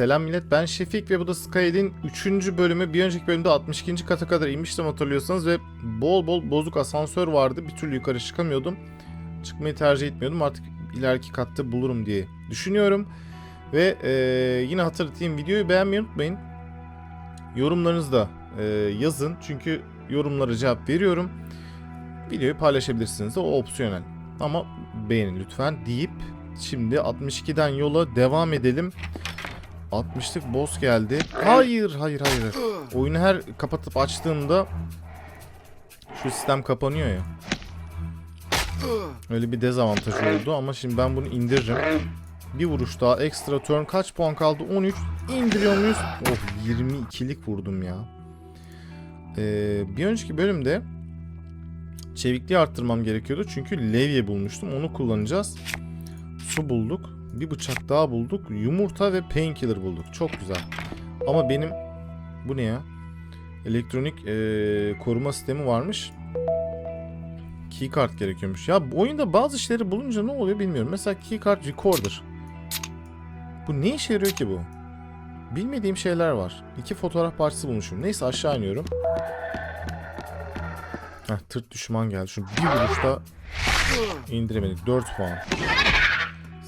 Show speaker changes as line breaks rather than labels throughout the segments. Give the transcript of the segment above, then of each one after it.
Selam millet ben Şefik ve bu da Skyed'in 3. bölümü. Bir önceki bölümde 62. kata kadar inmiştim hatırlıyorsanız ve bol bol bozuk asansör vardı. Bir türlü yukarı çıkamıyordum. Çıkmayı tercih etmiyordum. Artık ileriki katta bulurum diye düşünüyorum. Ve e, yine hatırlatayım videoyu beğenmeyi unutmayın. Yorumlarınızı da e, yazın. Çünkü yorumlara cevap veriyorum. Videoyu paylaşabilirsiniz de o opsiyonel. Ama beğenin lütfen deyip şimdi 62'den yola devam edelim. 60'lık boss geldi. Hayır, hayır, hayır. Oyunu her kapatıp açtığımda şu sistem kapanıyor ya. Öyle bir dezavantaj oldu ama şimdi ben bunu indiririm. Bir vuruş daha ekstra turn kaç puan kaldı? 13. İndiriyor muyuz? Oh 22'lik vurdum ya. Ee, bir önceki bölümde çevikliği arttırmam gerekiyordu. Çünkü levye bulmuştum. Onu kullanacağız. Su bulduk. Bir bıçak daha bulduk. Yumurta ve painkiller bulduk. Çok güzel. Ama benim bu ne ya? Elektronik eee, koruma sistemi varmış. Keycard gerekiyormuş. Ya bu oyunda bazı şeyleri bulunca ne oluyor bilmiyorum. Mesela keycard recorder. Bu ne işe yarıyor ki bu? Bilmediğim şeyler var. İki fotoğraf parçası bulmuşum. Neyse aşağı iniyorum. Heh, tırt düşman geldi. Şu bir vuruşta indiremedik. 4 puan.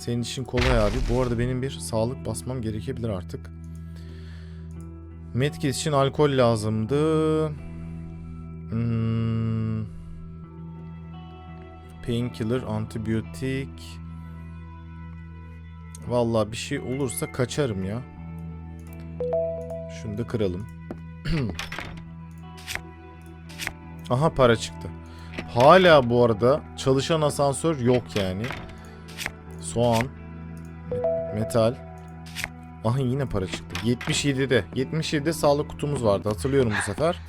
Senin işin kolay abi. Bu arada benim bir sağlık basmam gerekebilir artık. Medkit için alkol lazımdı. Hmm. Painkiller, antibiyotik. Vallahi bir şey olursa kaçarım ya. Şunu da kıralım. Aha para çıktı. Hala bu arada çalışan asansör yok yani. Soğan. Metal. Aha yine para çıktı. 77'de. 77'de sağlık kutumuz vardı. Hatırlıyorum bu sefer.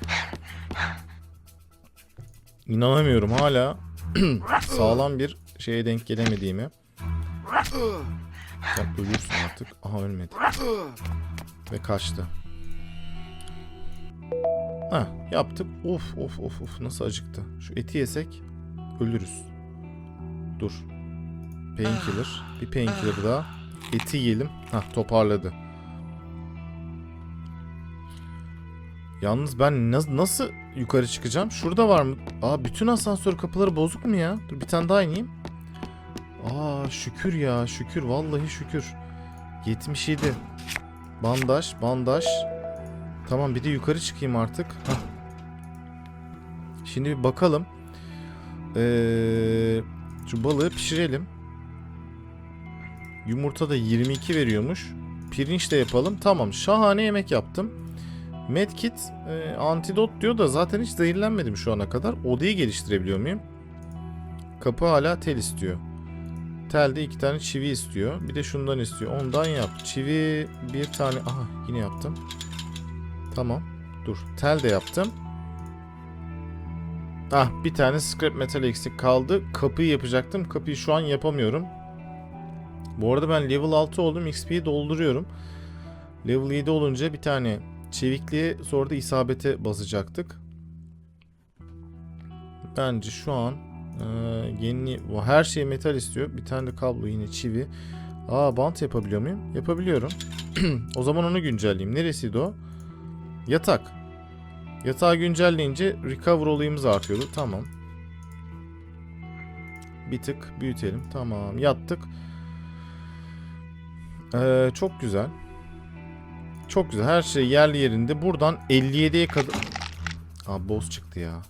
İnanamıyorum hala sağlam bir şeye denk gelemediğimi. Sen ölürsün artık. Aha ölmedi. Ve kaçtı. Ha yaptık. Of of of of nasıl acıktı. Şu eti yesek ölürüz. Dur. Painkiller. Bir painkiller daha. Eti yiyelim. Hah toparladı. Yalnız ben na- nasıl yukarı çıkacağım? Şurada var mı? Aa bütün asansör kapıları bozuk mu ya? Dur bir tane daha ineyim. Aa şükür ya şükür vallahi şükür. 77. Bandaj bandaj. Tamam bir de yukarı çıkayım artık. Hah. Şimdi bir bakalım. Ee, şu balığı pişirelim. Yumurta da 22 veriyormuş. Pirinç de yapalım. Tamam şahane yemek yaptım. Medkit e, antidot diyor da zaten hiç zehirlenmedim şu ana kadar. Odayı geliştirebiliyor muyum? Kapı hala tel istiyor. Telde iki tane çivi istiyor. Bir de şundan istiyor. Ondan yap. Çivi bir tane. Aha yine yaptım. Tamam. Dur. Tel de yaptım. Ah bir tane scrap metal eksik kaldı. Kapıyı yapacaktım. Kapıyı şu an yapamıyorum. Bu arada ben level 6 oldum. XP'yi dolduruyorum. Level 7 olunca bir tane çevikliğe sonra da isabete basacaktık. Bence şu an e, yeni her şey metal istiyor. Bir tane de kablo yine çivi. Aa bant yapabiliyor muyum? Yapabiliyorum. o zaman onu güncelleyeyim. Neresiydi o? Yatak. Yatağı güncelleyince recover olayımız artıyordu. Tamam. Bir tık büyütelim. Tamam. Yattık. Ee, çok güzel. Çok güzel. Her şey yerli yerinde. Buradan 57'ye kadar... Aa boss çıktı ya.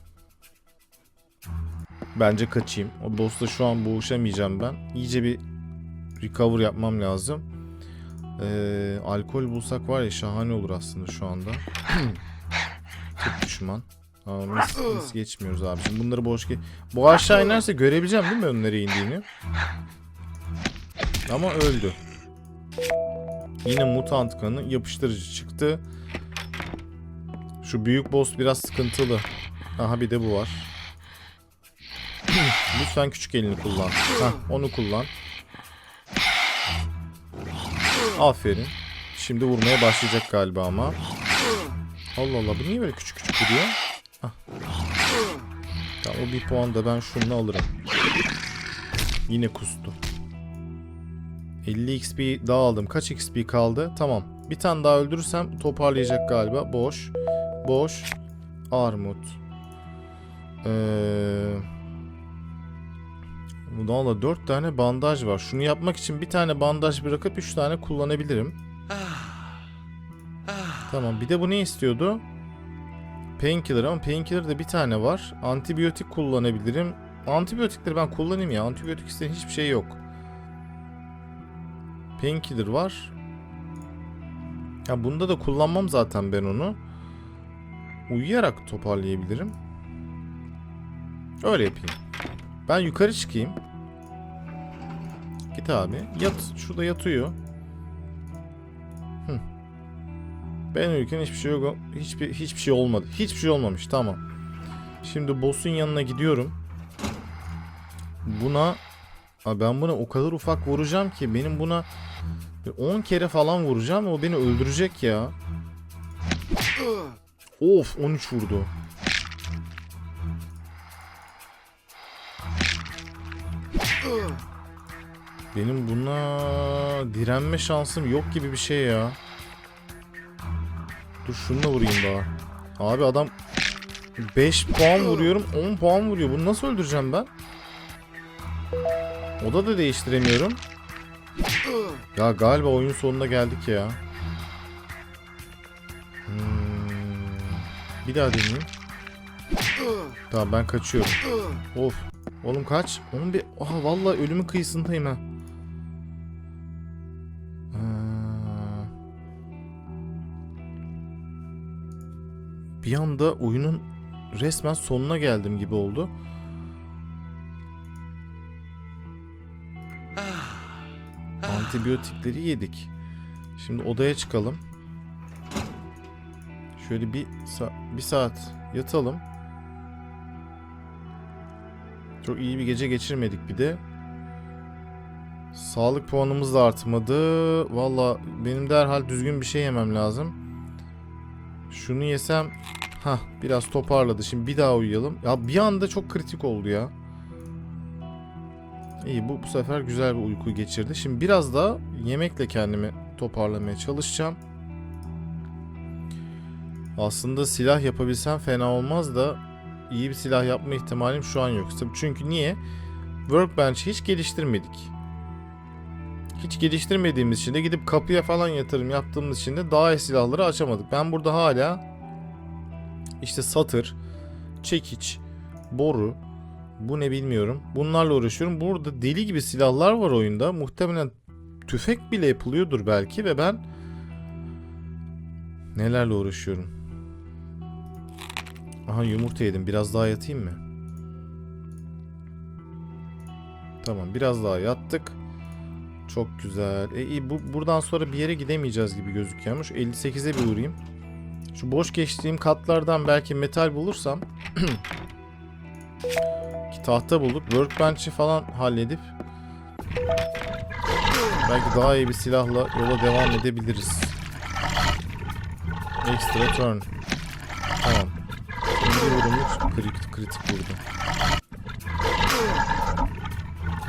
Bence kaçayım. O boss'la şu an boğuşamayacağım ben. İyice bir recover yapmam lazım. Ee, alkol bulsak var ya şahane olur aslında şu anda. Tıp düşman. Aa, mis, mis geçmiyoruz abi. Şimdi bunları boş ge... Bu aşağı inerse görebileceğim değil mi önlere indiğini? Ama öldü. Yine mutant kanı yapıştırıcı çıktı. Şu büyük boss biraz sıkıntılı. Aha bir de bu var. Lütfen küçük elini kullan. Hah, onu kullan. Aferin. Şimdi vurmaya başlayacak galiba ama. Allah Allah bu niye böyle küçük küçük vuruyor? Tamam o bir puan da ben şunu alırım. Yine kustu. 50 XP daha aldım. Kaç XP kaldı? Tamam. Bir tane daha öldürürsem toparlayacak galiba. Boş. Boş. Armut. Ee, Valla 4 tane bandaj var. Şunu yapmak için bir tane bandaj bırakıp 3 tane kullanabilirim. Tamam. Bir de bu ne istiyordu? Painkiller ama painkiller'da bir tane var. Antibiyotik kullanabilirim. Antibiyotikleri ben kullanayım ya. Antibiyotik isteyen hiçbir şey yok. Painkiller var. Ya bunda da kullanmam zaten ben onu. Uyuyarak toparlayabilirim. Öyle yapayım. Ben yukarı çıkayım. Git abi. Yat. Şurada yatıyor. Hı. Ben uyurken hiçbir şey yok. Hiçbir, hiçbir şey olmadı. Hiçbir şey olmamış. Tamam. Şimdi boss'un yanına gidiyorum. Buna Abi ben buna o kadar ufak vuracağım ki benim buna 10 kere falan vuracağım o beni öldürecek ya. Of 13 vurdu. Benim buna direnme şansım yok gibi bir şey ya. Dur şunu da vurayım daha. Abi adam 5 puan vuruyorum 10 puan vuruyor. Bunu nasıl öldüreceğim ben? Oda da değiştiremiyorum. Ya galiba oyun sonuna geldik ya. Hmm, Bir daha deneyeyim. Tamam ben kaçıyorum. Of. Oğlum kaç? Onun bir... Aha vallahi ölümün kıyısındayım ha. Ee, Bir anda oyunun resmen sonuna geldim gibi oldu. Antibiyotikleri yedik. Şimdi odaya çıkalım. Şöyle bir, sa- bir saat yatalım. Çok iyi bir gece geçirmedik bir de. Sağlık puanımız da artmadı. Valla benim derhal düzgün bir şey yemem lazım. Şunu yesem ha biraz toparladı. Şimdi bir daha uyuyalım. Ya bir anda çok kritik oldu ya. İyi bu bu sefer güzel bir uyku geçirdi. Şimdi biraz daha yemekle kendimi toparlamaya çalışacağım. Aslında silah yapabilsem fena olmaz da iyi bir silah yapma ihtimalim şu an yok. Çünkü niye? Workbench'i hiç geliştirmedik. Hiç geliştirmediğimiz için de gidip kapıya falan yatırım yaptığımız için de daha iyi silahları açamadık. Ben burada hala işte satır, çekiç, boru, bu ne bilmiyorum. Bunlarla uğraşıyorum. Burada deli gibi silahlar var oyunda. Muhtemelen tüfek bile yapılıyordur belki ve ben nelerle uğraşıyorum. Aha yumurta yedim. Biraz daha yatayım mı? Tamam biraz daha yattık. Çok güzel. E bu buradan sonra bir yere gidemeyeceğiz gibi gözüküyormuş. 58'e bir uğrayayım. Şu boş geçtiğim katlardan belki metal bulursam tahta bulup workbench'i falan halledip belki daha iyi bir silahla yola devam edebiliriz. Extra turn. Tamam. Şimdi vurumluk kritik, kritik vurdu.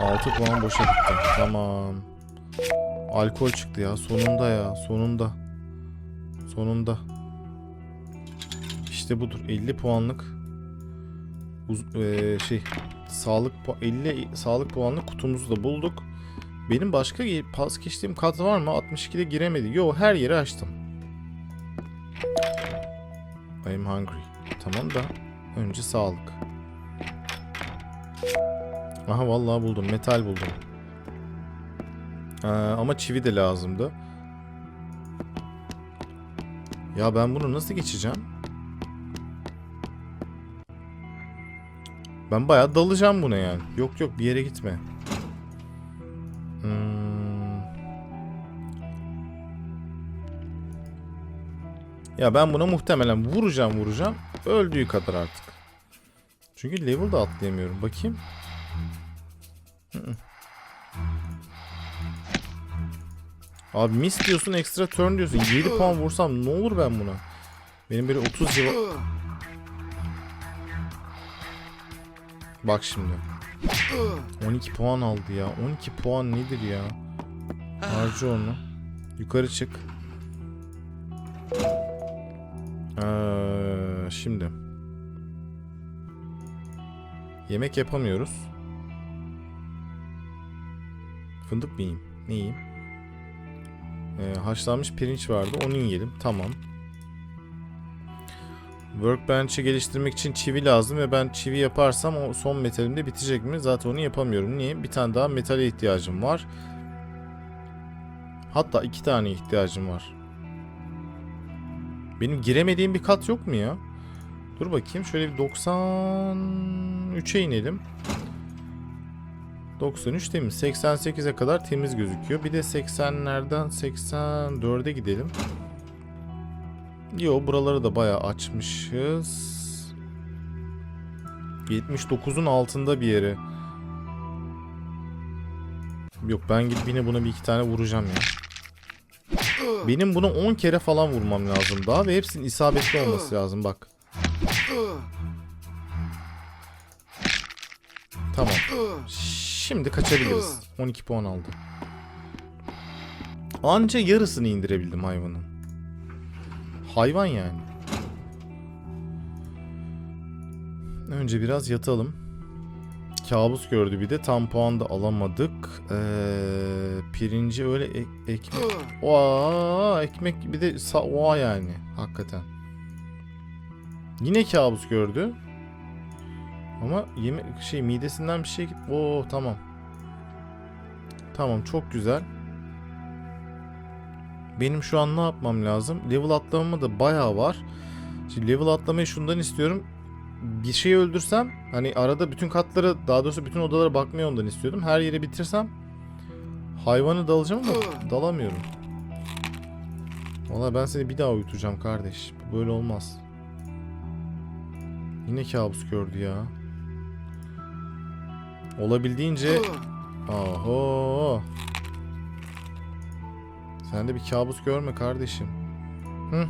6 puan boşa gitti. Tamam. Alkol çıktı ya. Sonunda ya. Sonunda. Sonunda. İşte budur. 50 puanlık uz- eee, şey sağlık pu- 50 sağlık puanlı kutumuzu da bulduk. Benim başka ge- pas geçtiğim kat var mı? 62'de giremedi. Yo her yeri açtım. I'm hungry. Tamam da önce sağlık. Aha vallahi buldum. Metal buldum. Ee, ama çivi de lazımdı. Ya ben bunu nasıl geçeceğim? Ben bayağı dalacağım buna yani. Yok yok bir yere gitme. Hmm. Ya ben buna muhtemelen vuracağım vuracağım. Öldüğü kadar artık. Çünkü level da atlayamıyorum. Bakayım. Hı. Abi miss diyorsun ekstra turn diyorsun. 7 puan vursam ne olur ben buna? Benim böyle 30 civa... Bak şimdi. 12 puan aldı ya. 12 puan nedir ya? Harca onu. Yukarı çık. Ee, şimdi. Yemek yapamıyoruz. Fındık mı yiyeyim? Ne yiyeyim? Ee, haşlanmış pirinç vardı. Onu yiyelim. Tamam. Workbench'i geliştirmek için çivi lazım ve ben çivi yaparsam o son metalim de bitecek mi? Zaten onu yapamıyorum. Niye? Bir tane daha metale ihtiyacım var. Hatta iki tane ihtiyacım var. Benim giremediğim bir kat yok mu ya? Dur bakayım şöyle bir 93'e inelim. 93 temiz. 88'e kadar temiz gözüküyor. Bir de 80'lerden 84'e gidelim. Yo buraları da bayağı açmışız. 79'un altında bir yere. Yok ben gidip yine buna bir iki tane vuracağım ya. Benim bunu 10 kere falan vurmam lazım daha ve hepsinin isabetli olması lazım bak. Tamam. Şimdi kaçabiliriz. 12 puan aldı. Anca yarısını indirebildim hayvanın. Hayvan yani. Önce biraz yatalım. Kabus gördü bir de tam puan da alamadık. Ee, pirinci öyle ek- ekmek. Oha ekmek bir de sa- oha yani hakikaten. Yine kabus gördü. Ama yeme şey midesinden bir şey Oo tamam. Tamam çok güzel. Benim şu an ne yapmam lazım? Level atlamama da bayağı var. Şimdi level atlamayı şundan istiyorum. Bir şey öldürsem hani arada bütün katları daha doğrusu bütün odalara bakmayı ondan istiyordum. Her yeri bitirsem hayvanı dalacağım ama dalamıyorum. Valla ben seni bir daha uyutacağım kardeş. Böyle olmaz. Yine kabus gördü ya. Olabildiğince Aho. Sen de bir kabus görme kardeşim. Hı?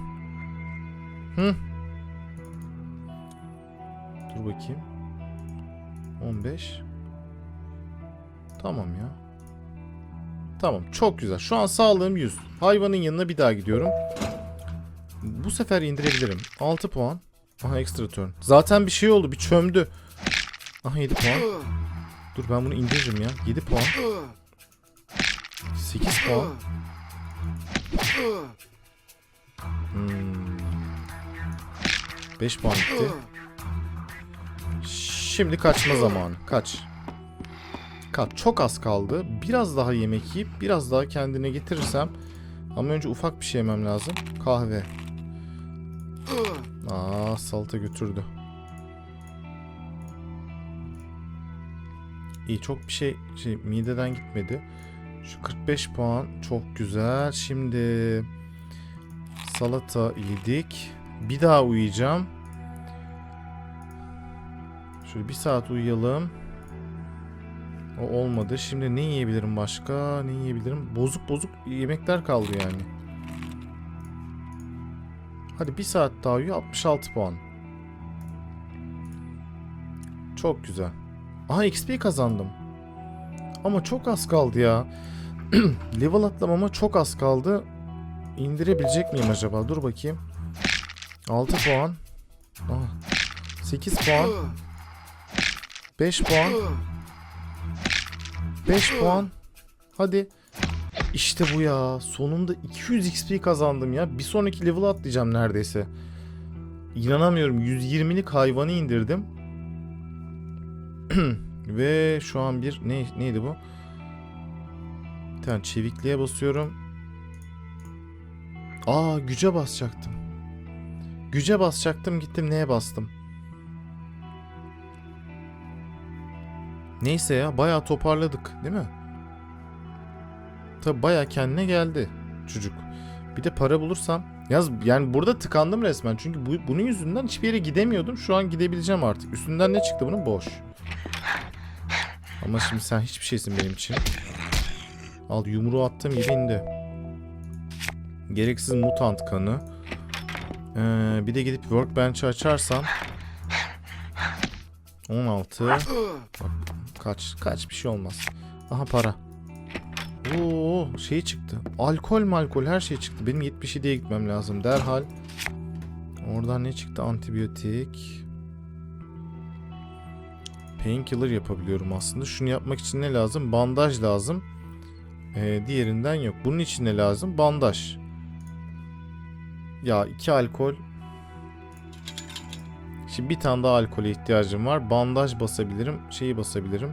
Hı? Dur bakayım. 15. Tamam ya. Tamam çok güzel. Şu an sağlığım 100. Hayvanın yanına bir daha gidiyorum. Bu sefer indirebilirim. 6 puan. Aha extra turn. Zaten bir şey oldu. Bir çömdü. Aha 7 puan. Dur ben bunu indiririm ya. 7 puan. 8 puan. Hmm. 5 puan gitti. Şimdi kaçma zamanı. Kaç. Kaç. Çok az kaldı. Biraz daha yemek yiyip biraz daha kendine getirirsem ama önce ufak bir şey yemem lazım. Kahve. Aa salata götürdü. İyi çok bir şey şey mideden gitmedi. Şu 45 puan çok güzel. Şimdi salata yedik. Bir daha uyuyacağım. Şöyle bir saat uyuyalım. O olmadı. Şimdi ne yiyebilirim başka? Ne yiyebilirim? Bozuk bozuk yemekler kaldı yani. Hadi bir saat daha uyu 66 puan. Çok güzel. Aha XP kazandım. Ama çok az kaldı ya. Level atlamama çok az kaldı. İndirebilecek miyim acaba? Dur bakayım. 6 puan. Aha. 8 puan. 5 puan. 5 puan. Hadi. İşte bu ya. Sonunda 200 XP kazandım ya. Bir sonraki level atlayacağım neredeyse. İnanamıyorum. 120'lik hayvanı indirdim. Ve şu an bir ne neydi bu? Bir tane çevikliğe basıyorum. Aa güce basacaktım. Güce basacaktım gittim neye bastım? Neyse ya bayağı toparladık değil mi? Tabi bayağı kendine geldi çocuk. Bir de para bulursam. Yaz yani burada tıkandım resmen. Çünkü bu, bunun yüzünden hiçbir yere gidemiyordum. Şu an gidebileceğim artık. Üstünden ne çıktı bunun? Boş. Ama şimdi sen hiçbir şeysin benim için. Al yumruğu attığım gibi. Gereksiz mutant kanı. Ee, bir de gidip workbench'ı açarsam 16 Bak kaç kaç bir şey olmaz. Aha para. Oo şey çıktı. Alkol malkol her şey çıktı. Benim 77'ye gitmem lazım derhal. Oradan ne çıktı? Antibiyotik. Painkiller yapabiliyorum aslında. Şunu yapmak için ne lazım? Bandaj lazım. Ee, diğerinden yok. Bunun için ne lazım? Bandaj. Ya iki alkol. Şimdi bir tane daha alkole ihtiyacım var. Bandaj basabilirim. Şeyi basabilirim.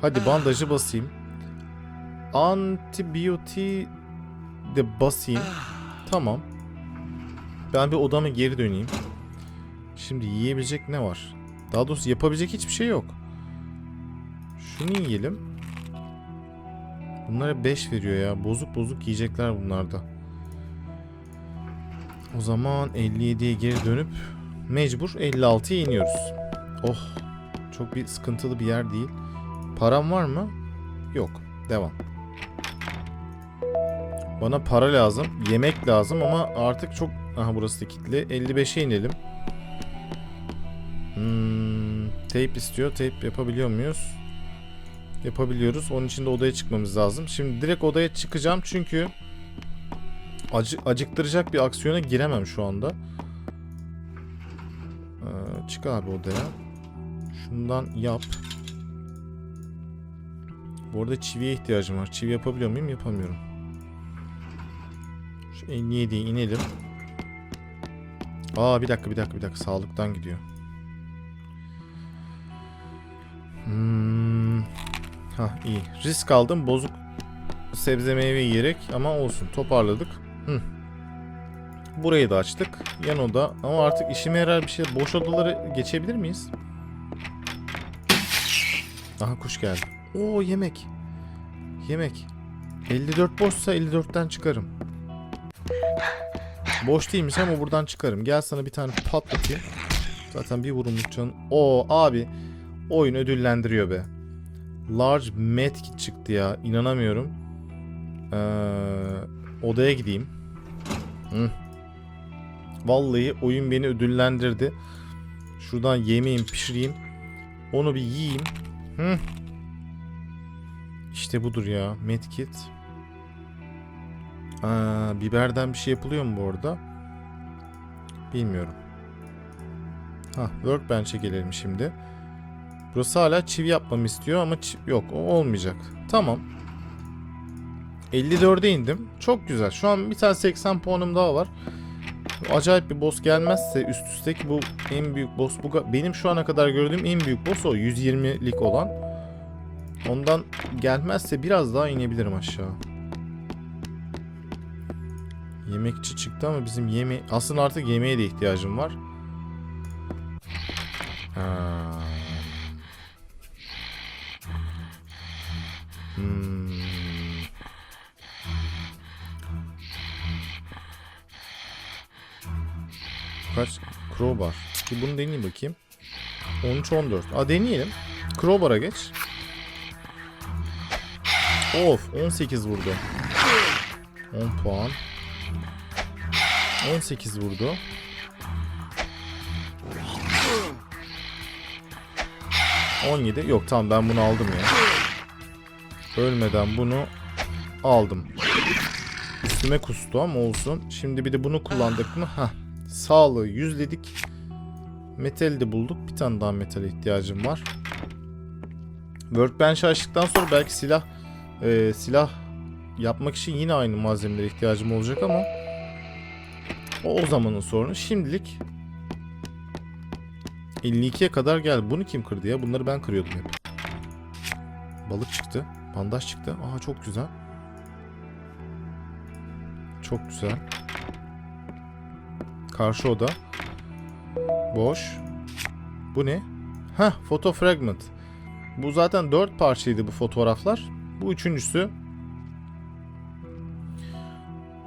Hadi bandajı basayım. Antibiyotiği de basayım. Tamam. Ben bir odama geri döneyim. Şimdi yiyebilecek ne var? Daha doğrusu yapabilecek hiçbir şey yok. Şunu yiyelim. Bunlara 5 veriyor ya. Bozuk bozuk yiyecekler bunlarda. O zaman 57'ye geri dönüp mecbur 56'ya iniyoruz. Oh. Çok bir sıkıntılı bir yer değil. Param var mı? Yok. Devam. Bana para lazım. Yemek lazım ama artık çok... Aha burası da kilitli. 55'e inelim. Hmm, tape istiyor. Tape yapabiliyor muyuz? Yapabiliyoruz. Onun için de odaya çıkmamız lazım. Şimdi direkt odaya çıkacağım çünkü acı, acıktıracak bir aksiyona giremem şu anda. Ee, çık abi odaya. Şundan yap. Bu arada çiviye ihtiyacım var. Çivi yapabiliyor muyum? Yapamıyorum. Şu 57'ye inelim. Aa bir dakika bir dakika bir dakika. Sağlıktan gidiyor. Hmm. Ha iyi. Risk aldım. Bozuk sebze meyve yiyerek ama olsun. Toparladık. Hı. Burayı da açtık. Yan oda. Ama artık işime yarar bir şey. Boş odaları geçebilir miyiz? Aha kuş geldi. Oo yemek. Yemek. 54 boşsa 54'ten çıkarım. Boş değilmiş ama buradan çıkarım. Gel sana bir tane patlatayım. Zaten bir vurumluk canın. Oo abi. Oyun ödüllendiriyor be. Large medkit çıktı ya. İnanamıyorum. Ee, odaya gideyim. Hı. Vallahi oyun beni ödüllendirdi. Şuradan yemeğim pişireyim. Onu bir yiyeyim. Hı. İşte budur ya. Medkit. Aa, biberden bir şey yapılıyor mu bu arada? Bilmiyorum. Ha, workbench'e gelelim şimdi. Burası hala çivi yapmamı istiyor ama yok o olmayacak. Tamam. 54'e indim. Çok güzel. Şu an bir tane 80 puanım daha var. Acayip bir boss gelmezse üst üste ki bu en büyük boss bu benim şu ana kadar gördüğüm en büyük boss o 120'lik olan. Ondan gelmezse biraz daha inebilirim aşağı. Yemekçi çıktı ama bizim yeme aslında artık yemeğe de ihtiyacım var. Ha. Hmm. Kaç? Crowbar. Bir bunu deneyeyim bakayım. 13-14. Aa deneyelim. Crowbar'a geç. Of 18 vurdu. 10 puan. 18 vurdu. ...17. Yok tamam ben bunu aldım ya. Ölmeden bunu aldım. Üstüme kustu ama olsun. Şimdi bir de bunu kullandık mı? Hah. Sağlığı yüzledik. Metali de bulduk. Bir tane daha metale ihtiyacım var. Workbench açtıktan sonra belki silah e, silah yapmak için yine aynı malzemelere ihtiyacım olacak ama o, o zamanın sorunu. Şimdilik 52'ye kadar geldi. Bunu kim kırdı ya? Bunları ben kırıyordum hep. Balık çıktı. Bandaj çıktı. Aa çok güzel. Çok güzel. Karşı oda. Boş. Bu ne? Heh, foto fragment. Bu zaten dört parçaydı bu fotoğraflar. Bu üçüncüsü.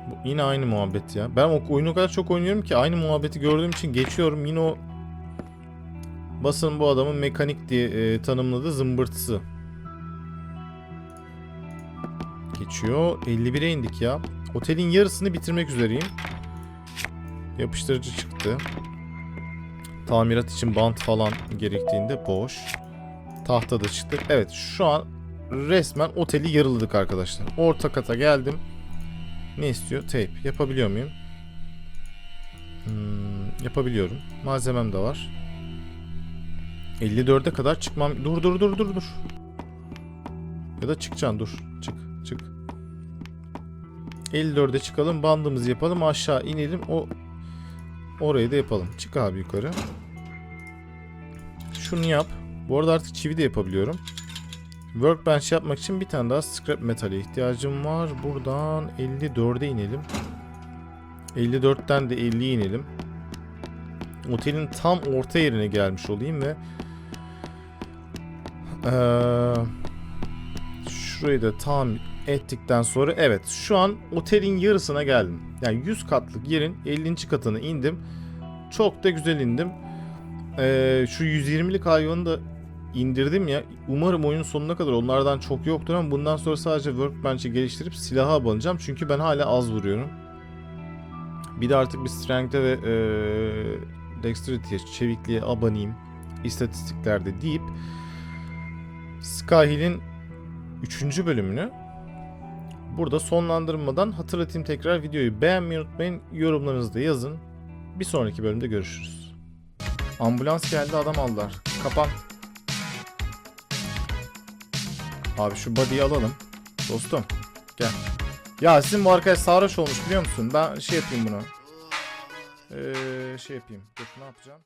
Bu yine aynı muhabbet ya. Ben o oyunu kadar çok oynuyorum ki aynı muhabbeti gördüğüm için geçiyorum. Yine o basın bu adamın mekanik diye e, tanımladığı zımbırtısı. Geçiyor. 51'e indik ya. Otelin yarısını bitirmek üzereyim. Yapıştırıcı çıktı. Tamirat için bant falan gerektiğinde boş. Tahta da çıktı. Evet şu an resmen oteli yarıladık arkadaşlar. Orta kata geldim. Ne istiyor? Tape. Yapabiliyor muyum? Hmm, yapabiliyorum. Malzemem de var. 54'e kadar çıkmam. Dur dur dur dur dur. Ya da çıkacaksın dur. Çık çık. 54'e çıkalım. Bandımızı yapalım. Aşağı inelim. O orayı da yapalım. Çık abi yukarı. Şunu yap. Bu arada artık çivi de yapabiliyorum. Workbench yapmak için bir tane daha scrap metale ihtiyacım var. Buradan 54'e inelim. 54'ten de 50'ye inelim. Otelin tam orta yerine gelmiş olayım ve eee şurayı da tam ettikten sonra evet şu an otelin yarısına geldim. Yani 100 katlık yerin 50. katına indim. Çok da güzel indim. Eee, şu 120'lik hayvanı da indirdim ya. Umarım oyun sonuna kadar onlardan çok yoktur ama bundan sonra sadece workbench'i geliştirip silaha abanacağım. Çünkü ben hala az vuruyorum. Bir de artık bir strength'e ve eee dexterity'ye, çevikliğe abanayım. istatistiklerde deyip Skyhill'in 3. bölümünü burada sonlandırmadan hatırlatayım tekrar videoyu beğenmeyi unutmayın. Yorumlarınızı da yazın. Bir sonraki bölümde görüşürüz. Ambulans geldi adam aldılar. Kapan. Abi şu body'yi alalım. Dostum gel. Ya sizin bu arkadaş sarhoş olmuş biliyor musun? Ben şey yapayım bunu. Ee, şey yapayım. Dur ne yapacağım?